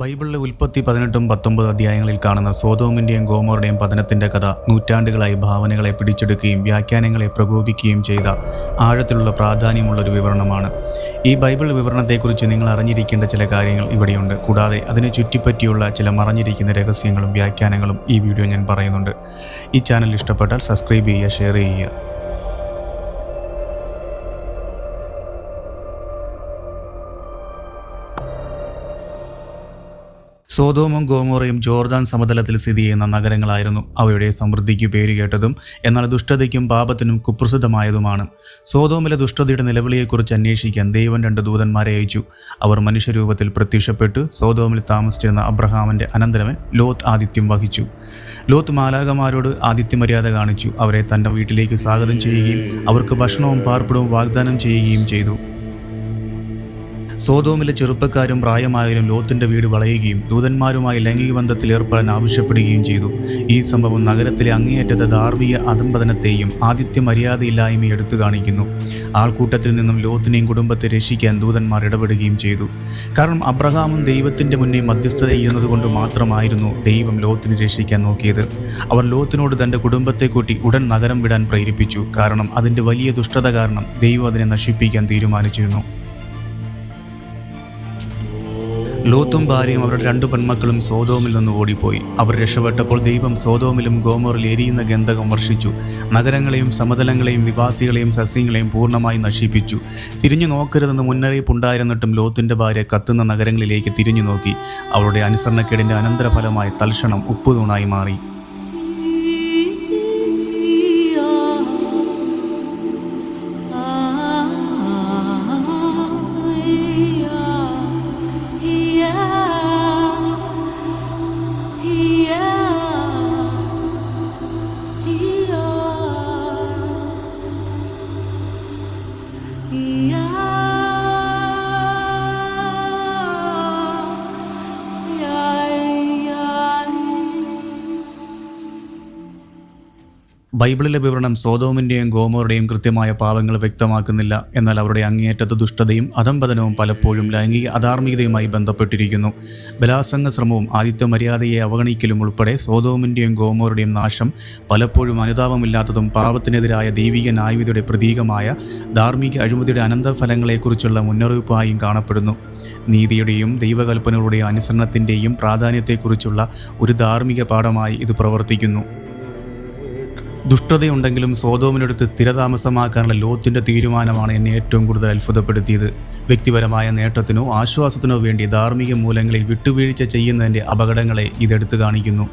ബൈബിളിലെ ഉൽപ്പത്തി പതിനെട്ടും പത്തൊമ്പത് അധ്യായങ്ങളിൽ കാണുന്ന സോതോമിന്റെയും ഗോമോറുടെയും പതനത്തിന്റെ കഥ നൂറ്റാണ്ടുകളായി ഭാവനകളെ പിടിച്ചെടുക്കുകയും വ്യാഖ്യാനങ്ങളെ പ്രകോപിക്കുകയും ചെയ്ത ആഴത്തിലുള്ള പ്രാധാന്യമുള്ളൊരു വിവരണമാണ്. ഈ ബൈബിൾ വിവരണത്തെക്കുറിച്ച് നിങ്ങൾ അറിഞ്ഞിരിക്കേണ്ട ചില കാര്യങ്ങൾ ഇവിടെയുണ്ട്. കൂടാതെ അതിനെ ചുറ്റിപ്പറ്റിയുള്ള ചില മറഞ്ഞിരിക്കുന്ന രഹസ്യങ്ങളും വ്യാഖ്യാനങ്ങളും ഈ വീഡിയോ ഞാൻ പറയുന്നുണ്ട്. ഈ ചാനൽ ഇഷ്ടപ്പെട്ടാൽ സബ്സ്ക്രൈബ് ചെയ്യുക ഷെയർ ചെയ്യുക. സോതോമും ഗോമോറയും ജോർദാൻ സമതലത്തിൽ സ്ഥിതി ചെയ്യുന്ന നഗരങ്ങളായിരുന്നു. അവയുടെ സമൃദ്ധിക്ക് പേരുകേട്ടതും എന്നാൽ ദുഷ്ടതയ്ക്കും പാപത്തിനും കുപ്രസിദ്ധമായതുമാണ്. സോതോമിലെ ദുഷ്ടതയുടെ നിലവിളിയെക്കുറിച്ച് അന്വേഷിക്കാൻ ദൈവം രണ്ട് ദൂതന്മാരെ അയച്ചു. അവർ മനുഷ്യരൂപത്തിൽ പ്രത്യക്ഷപ്പെട്ടു. സോതോമിൽ താമസിച്ചിരുന്ന അബ്രഹാമിന്റെ അനന്തരവൻ ലോത്ത് ആതിഥ്യം വഹിച്ചു. ലോത്ത് മാലാകമാരോട് ആതിഥ്യമര്യാദ കാണിച്ചു. അവരെ തന്റെ വീട്ടിലേക്ക് സ്വാഗതം ചെയ്യുകയും അവർക്ക് ഭക്ഷണവും പാർപ്പിടവും വാഗ്ദാനം ചെയ്യുകയും ചെയ്തു. സോതോമിലെ ചെറുപ്പക്കാരും പ്രായമായാലും ലോത്തിന്റെ വീട് വളയുകയും ദൂതന്മാരുമായി ലൈംഗിക ബന്ധത്തിൽ ഏർപ്പെടാൻ ആവശ്യപ്പെടുകയും ചെയ്തു. ഈ സംഭവം നഗരത്തിലെ അങ്ങേയറ്റത്തെ ധാർമ്മിക അധംപതനത്തെയും ആദിത്യ മര്യാദയില്ലായ്മയും എടുത്തു കാണിക്കുന്നു. ആൾക്കൂട്ടത്തിൽ നിന്നും ലോത്തിനെയും കുടുംബത്തെ രക്ഷിക്കാൻ ദൂതന്മാർ ഇടപെടുകയും ചെയ്തു. കാരണം അബ്രഹാമും ദൈവത്തിന്റെ മുന്നേ മധ്യസ്ഥത ചെയ്യുന്നതുകൊണ്ട് മാത്രമായിരുന്നു ദൈവം ലോത്തിനെ രക്ഷിക്കാൻ നോക്കിയത്. അവർ ലോത്തിനോട് തന്റെ കുടുംബത്തെ കൂട്ടി ഉടൻ നഗരം വിടാൻ പ്രേരിപ്പിച്ചു. കാരണം അതിന്റെ വലിയ ദുഷ്ടത കാരണം ദൈവം അതിനെ നശിപ്പിക്കാൻ തീരുമാനിച്ചിരുന്നു. ലോത്തും ഭാര്യയും അവരുടെ രണ്ടു പെൺമക്കളും സോതോമിൽ നിന്ന് ഓടിപ്പോയി. അവർ രക്ഷപ്പെട്ടപ്പോൾ ദൈവം സോതോമിലും ഗോമോറിൽ എരിയുന്ന ഗന്ധകം വർഷിച്ചു. നഗരങ്ങളെയും സമതലങ്ങളെയും നിവാസികളെയും സസ്യങ്ങളെയും പൂർണമായി നശിപ്പിച്ചു. തിരിഞ്ഞു നോക്കരുതെന്ന് മുന്നറിയിപ്പ് ഉണ്ടായിരുന്നിട്ടും ലോത്തിന്റെ ഭാര്യ കത്തുന്ന നഗരങ്ങളിലേക്ക് തിരിഞ്ഞു നോക്കി. അവളുടെ അനുസരണക്കേടിന്റെ അനന്തരഫലമായി തൽക്ഷണം ഉപ്പുതൂണായി മാറി. Yeah. ബൈബിളിലെ വിവരണം സോതോമിന്റെയും ഗോമോറുടെയും കൃത്യമായ പാവങ്ങൾ വ്യക്തമാക്കുന്നില്ല. എന്നാൽ അവരുടെ അങ്ങേയറ്റത്തെ ദുഷ്ടതയും അധംപതനവും പലപ്പോഴും ലൈംഗിക അധാർമികതയുമായി ബന്ധപ്പെട്ടിരിക്കുന്നു. ബലാസംഗ ശ്രമവും ആദിത്യ മര്യാദയെ അവഗണിക്കലും ഉൾപ്പെടെ സോതോമിന്റെയും ഗോമോറുടെയും നാശം പലപ്പോഴും അനുതാപമില്ലാത്തതും പാപത്തിനെതിരായ ദൈവിക ന്യായവിധിയുടെ പ്രതീകമായ ധാർമ്മിക അഴിമതിയുടെ അനന്തഫലങ്ങളെക്കുറിച്ചുള്ള മുന്നറിയിപ്പായും കാണപ്പെടുന്നു. നീതിയുടെയും ദൈവകൽപ്പനകളുടെയും അനുസരണത്തിന്റെയും പ്രാധാന്യത്തെക്കുറിച്ചുള്ള ഒരു ധാർമ്മിക പാഠമായി ഇത് പ്രവർത്തിക്കുന്നു. ദുഷ്ടതയുണ്ടെങ്കിലും സോതോമിനടുത്ത് സ്ഥിരതാമസമാക്കാനുള്ള ലോത്തിന്റെ തീരുമാനമാണ് എന്നെ ഏറ്റവും കൂടുതൽ അത്ഭുതപ്പെടുത്തിയത്. വ്യക്തിപരമായ നേട്ടത്തിനോ ആശ്വാസത്തിനോ വേണ്ടി ധാർമ്മിക മൂലങ്ങളിൽ വിട്ടുവീഴ്ച ചെയ്യുന്നതിന്റെ അപകടങ്ങളെ ഇതെടുത്തു കാണിക്കുന്നു.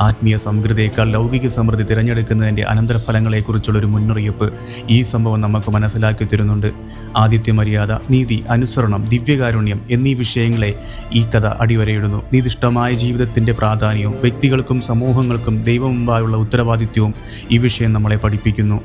ആത്മീയ സമൃദ്ധിയേക്കാൾ ലൗകിക സമൃദ്ധി തിരഞ്ഞെടുക്കുന്നതിന്റെ അനന്തരഫലങ്ങളെക്കുറിച്ചുള്ളൊരു മുന്നറിയിപ്പ് ഈ സംഭവം നമുക്ക് മനസ്സിലാക്കി തരുന്നുണ്ട്. ആദിത്യ മര്യാദ നീതി അനുസരണം ദിവ്യകാരുണ്യം എന്നീ വിഷയങ്ങളെ ഈ കഥ അടിവരയിടുന്നു. നിതിഷ്ടമായ ജീവിതത്തിന്റെ പ്രാധാന്യവും വ്യക്തികൾക്കും സമൂഹങ്ങൾക്കും ദൈവമുമ്പായുള്ള ഉത്തരവാദിത്വവും ഈ വിഷയം നമ്മളെ പഠിപ്പിക്കുന്നു.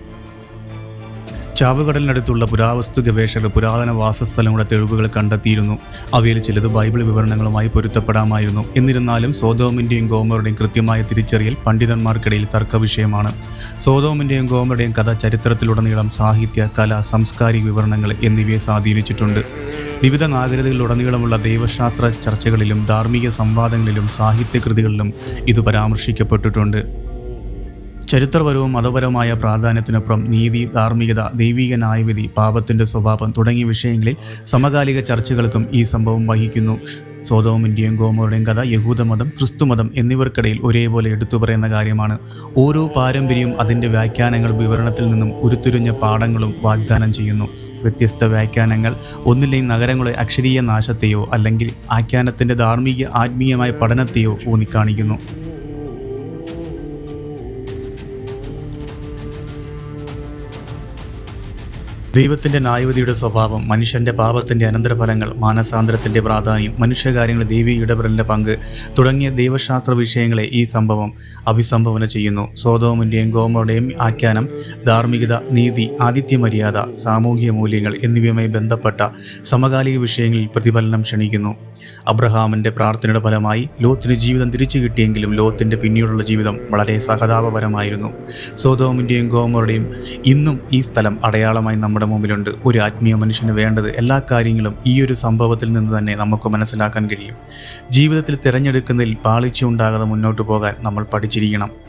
ചാവുകടലിനടുത്തുള്ള പുരാവസ്തു ഗവേഷകർ പുരാതന വാസസ്ഥലങ്ങളുടെ തെളിവുകൾ കണ്ടെത്തിയിരുന്നു. അവയിൽ ചിലത് ബൈബിൾ വിവരണങ്ങളുമായി പൊരുത്തപ്പെടാമായിരുന്നു. എന്നിരുന്നാലും സോതോമിന്റെയും ഗോമറുടെയും കൃത്യമായ തിരിച്ചറിയൽ പണ്ഡിതന്മാർക്കിടയിൽ തർക്കവിഷയമാണ്. സോതോമിന്റെയും ഗോമറുടെയും കഥ ചരിത്രത്തിലുടനീളം സാഹിത്യ കല സാംസ്കാരിക വിവരണങ്ങൾ എന്നിവയെ സ്വാധീനിച്ചിട്ടുണ്ട്. വിവിധ നാഗരികതകളിലുടനീളമുള്ള ദൈവശാസ്ത്ര ചർച്ചകളിലും ധാർമ്മിക സംവാദങ്ങളിലും സാഹിത്യകൃതികളിലും ഇത് പരാമർശിക്കപ്പെട്ടിട്ടുണ്ട്. ചരിത്രപരവും മതപരവുമായ പ്രാധാന്യത്തിനൊപ്പം നീതി ധാർമ്മികത ദൈവിക ന്യായവിധി പാപത്തിന്റെ സ്വഭാവം തുടങ്ങിയ വിഷയങ്ങളിൽ സമകാലിക ചർച്ചകൾക്കും ഈ സംഭവം വഹിക്കുന്നു. സോതോമിന്റെയും ഗോമോറുടെയും കഥ യഹൂദമതം ക്രിസ്തുമതം എന്നിവർക്കിടയിൽ ഒരേപോലെ എടുത്തു പറയുന്ന കാര്യമാണ്. ഓരോ പാരമ്പര്യവും അതിന്റെ വ്യാഖ്യാനങ്ങൾ വിവരണത്തിൽ നിന്നും ഉരുത്തിരിഞ്ഞ പാഠങ്ങളും വാഗ്ദാനം ചെയ്യുന്നു. വ്യത്യസ്ത വ്യാഖ്യാനങ്ങൾ ഒന്നില്ലെങ്കിൽ നഗരങ്ങളെ അക്ഷരീയ നാശത്തെയോ അല്ലെങ്കിൽ ആഖ്യാനത്തിന്റെ ധാർമ്മിക ആത്മീയമായ പഠനത്തെയോ ഊന്നിക്കാണിക്കുന്നു. ദൈവത്തിന്റെ നായവതിയുടെ സ്വഭാവം മനുഷ്യന്റെ പാപത്തിന്റെ അനന്തരഫലങ്ങൾ മാനസാന്തരത്തിന്റെ പ്രാധാന്യം മനുഷ്യകാര്യങ്ങൾ ദൈവിക ഇടപെടലിന്റെ പങ്ക് തുടങ്ങിയ ദൈവശാസ്ത്ര വിഷയങ്ങളെ ഈ സംഭവം അഭിസംബോധന ചെയ്യുന്നു. സ്വതോമിന്റെയും ഗോമയുടെയും ആഖ്യാനം ധാർമ്മികത നീതി ആദിത്യ മര്യാദ സാമൂഹിക മൂല്യങ്ങൾ എന്നിവയുമായി ബന്ധപ്പെട്ട സമകാലിക വിഷയങ്ങളിൽ പ്രതിഫലനം ക്ഷണിക്കുന്നു. അബ്രഹാമിന്റെ പ്രാർത്ഥനയുടെ ഫലമായി ലോത്തിന് ജീവിതം തിരിച്ചു കിട്ടിയെങ്കിലും ലോത്തിന്റെ പിന്നീടുള്ള ജീവിതം വളരെ സഹതാപപരമായിരുന്നു. സ്വതോമിന്റെയും ഗോമറുടെയും ഇന്നും ഈ സ്ഥലം അടയാളമായി നമ്മുടെ നമ്മുടെ മുമ്പിലുണ്ട്. ഒരു ആത്മീയ മനുഷ്യന് വേണ്ടത് എല്ലാ കാര്യങ്ങളും ഈ ഒരു സംഭവത്തിൽ നിന്ന് തന്നെ നമുക്ക് മനസ്സിലാക്കാൻ കഴിയും. ജീവിതത്തിൽ തിരഞ്ഞെടുക്കുന്നതിൽ പാളിച്ച ഉണ്ടാകാതെ മുന്നോട്ട് പോകാൻ നമ്മൾ പഠിച്ചിരിക്കണം.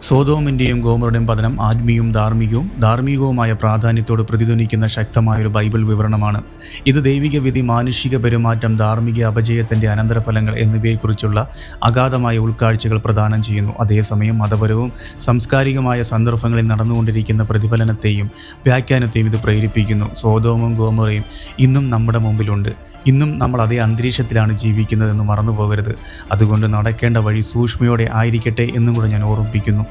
സോതോമിന്റെയും ഗോമറുടെയും പതനം ആത്മീയവും ധാർമ്മികവും ധാർമ്മികവുമായ പ്രാധാന്യത്തോട് പ്രതിധ്വനിക്കുന്ന ശക്തമായൊരു ബൈബിൾ വിവരണമാണ്. ഇത് ദൈവിക വിധി മാനുഷിക പെരുമാറ്റം ധാർമ്മിക അപജയത്തിന്റെ അനന്തരഫലങ്ങൾ എന്നിവയെക്കുറിച്ചുള്ള അഗാധമായ ഉൾക്കാഴ്ചകൾ പ്രദാനം ചെയ്യുന്നു. അതേസമയം മതപരവും സാംസ്കാരികമായ സന്ദർഭങ്ങളിൽ നടന്നുകൊണ്ടിരിക്കുന്ന പ്രതിഫലനത്തെയും വ്യാഖ്യാനത്തെയും ഇത് പ്രേരിപ്പിക്കുന്നു. സോതോമും ഗോമറയും ഇന്നും നമ്മുടെ മുമ്പിലുണ്ട്. ഇന്നും നമ്മൾ അതേ അന്തരീക്ഷത്തിലാണ് ജീവിക്കുന്നതെന്ന് മറന്നു പോകരുത് അതുകൊണ്ട് നടക്കേണ്ട വഴി സൂക്ഷ്മയോടെ ആയിരിക്കട്ടെ എന്നും കൂടെ ഞാൻ ഓർമ്മിപ്പിക്കുന്നു.